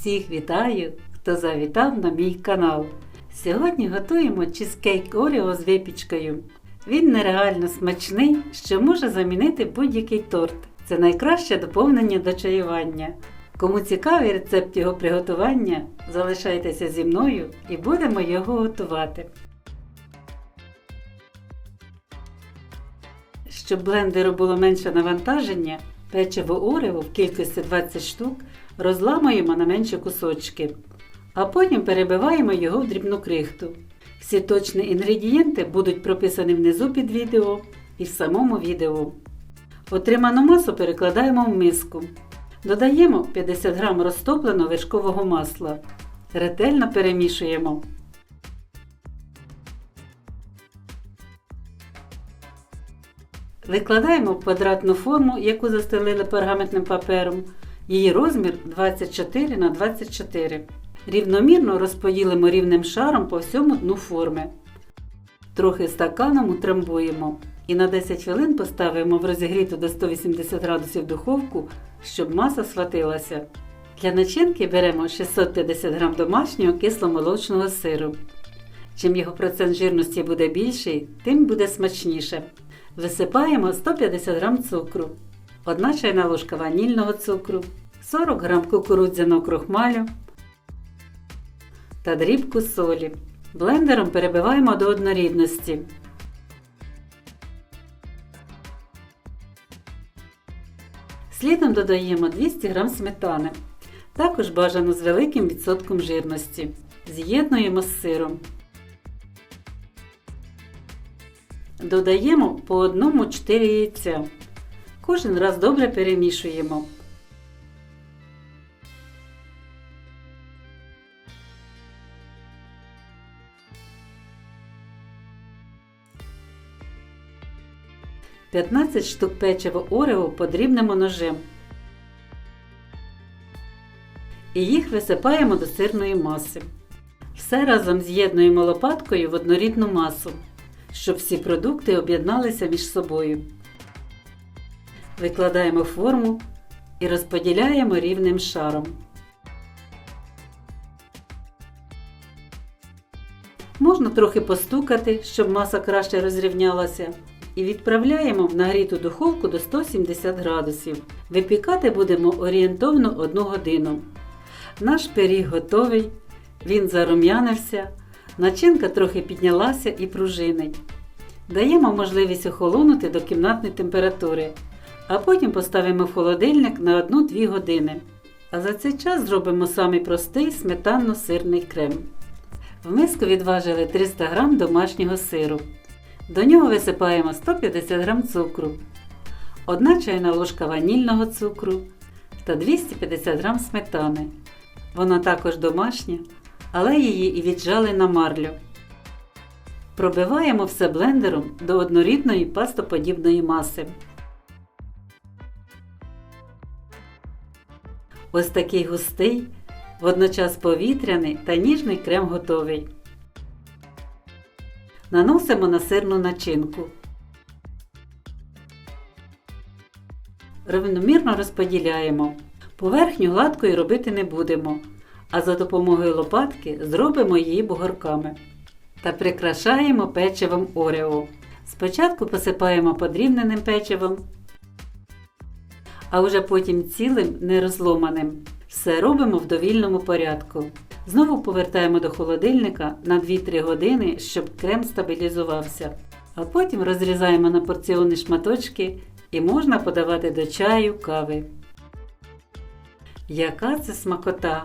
Всіх вітаю, хто завітав на мій канал. Сьогодні готуємо чизкейк Оріо з випічкою. Він нереально смачний, що може замінити будь-який торт. Це найкраще доповнення до чаювання. Кому цікавий рецепт його приготування, залишайтеся зі мною і будемо його готувати. Щоб блендеру було менше навантаження, печиво Орео в кількості 20 штук розламуємо на менші кусочки, а потім перебиваємо його в дрібну крихту. Всі точні інгредієнти будуть прописані внизу під відео і в самому відео. Отриману масу перекладаємо в миску. Додаємо 50 г розтопленого вершкового масла. Ретельно перемішуємо. Викладаємо в квадратну форму, яку застелили пергаментним папером. Її розмір 24 на 24 Рівномірно розподілимо рівним шаром по всьому дну форми. Трохи стаканом утрамбуємо і на 10 хвилин поставимо в розігріту до 180 градусів духовку, щоб маса схватилася. Для начинки беремо 650 г домашнього кисломолочного сиру. Чим його процент жирності буде більший, тим буде смачніше. Висипаємо 150 г цукру, 1 чайна ложка ванільного цукру, 40 г кукурудзяного крохмалю та дрібку солі. Блендером перебиваємо до однорідності. Слідом додаємо 200 г сметани, також бажано з великим відсотком жирності. З'єднуємо з сиром. Додаємо по одному 4 яйця. Кожен раз добре перемішуємо. П'ятнадцять штук печива Орео подрібнемо ножем. І їх висипаємо до сирної маси. Все разом з'єднуємо лопаткою в однорідну масу щоб всі продукти об'єдналися між собою. Викладаємо форму і розподіляємо рівним шаром. Можна трохи постукати, щоб маса краще розрівнялася. І відправляємо в нагріту духовку до 170 градусів. Випікати будемо орієнтовно 1 годину. Наш пиріг готовий, він зарум'янився. Начинка трохи піднялася і пружинить. Даємо можливість охолонути до кімнатної температури, а потім поставимо в холодильник на 1-2 години. А за цей час зробимо самий простий сметанно-сирний крем. В миску відважили 300 г домашнього сиру. До нього висипаємо 150 г цукру, 1 чайна ложка ванільного цукру та 250 г сметани. Вона також домашня але її і віджали на марлю. Пробиваємо все блендером до однорідної пастоподібної маси. Ось такий густий, водночас повітряний та ніжний крем готовий. Наносимо на сирну начинку. Рівномірно розподіляємо. Поверхню гладкою робити не будемо а за допомогою лопатки зробимо її бугорками та прикрашаємо печивом Орео. Спочатку посипаємо подрібненим печивом, а вже потім цілим нерозломаним. Все робимо в довільному порядку. Знову повертаємо до холодильника на 2-3 години, щоб крем стабілізувався. А потім розрізаємо на порціонні шматочки і можна подавати до чаю кави. Яка це смакота!